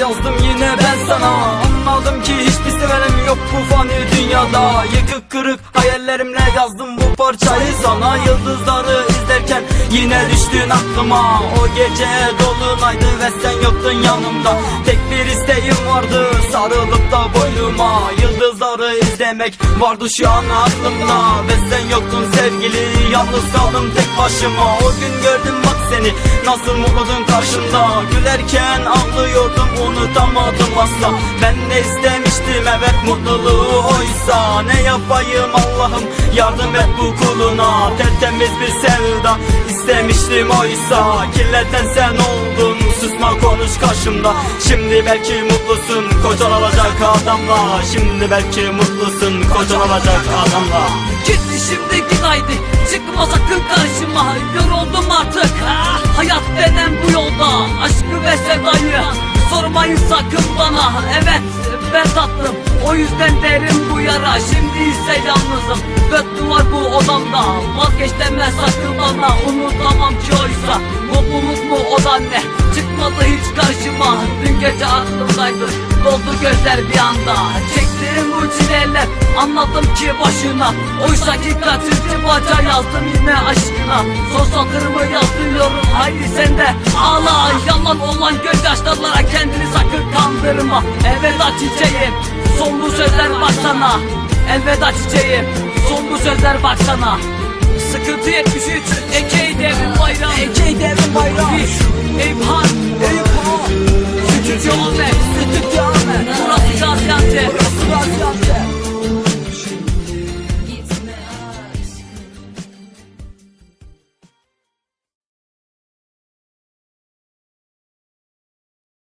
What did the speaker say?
yazdım yine ben sana. Anladım ki hiçbir sevenim yok bu fani dünyada. Yıkık kırık hayallerimle yazdım bu parçayı sana. Yıldızları izlerken yine düştün aklıma. O gece dolunaydı ve sen yoktun yanımda. Tek bir isteğim vardı sarılıp da boynuma. Yıldızları izlemek vardı şu an aklımda. Ve sen yoktun sevgili yalnız kaldım tek başıma. O gün gördüm bak seni nasıl mutludun karşımda. Gülerken ağlıyordum unutamadım asla. Ben de istemiştim evet mutluluğu oysa. Ne yapayım Allah'ım? Yardım et bu kuluna. Tertemiz bir sevda istemiştim oysa. Kirleten sen oldun susma konuş karşımda. Şimdi belki mutlusun kocan olacak adamla. Şimdi belki mutlusun kocan olacak adamla. Gitti şimdi git haydi Sormayın sakın bana Evet ben tatlım. O yüzden derim bu yara Şimdi ise yalnızım. Dört duvar bu odamda Vazgeç deme sakın bana. Unutamam ki oysa Mutluluk mu o da ne? Çıkmadı hiç karşıma Dün gece aklımdaydı. Doldu gözler bir anda Çektiğim bu çileler Anladım ki başına. Oysa ki kaçıncı baca yazdım yine aşkına. Son satırımı yazıyorum Haydi sen de ağla Yalan olan gözyaşlarlara kendini sakın kandırma. Elveda çiçeğim son bu sözler baksana. Elveda çiçeğim son bu sözler baksana. Sıkıntı 73 Ekey devrim bayram. Ekey devrim bayram. Bir İbhan İbhan Stüdyo Ahmet Stüdyo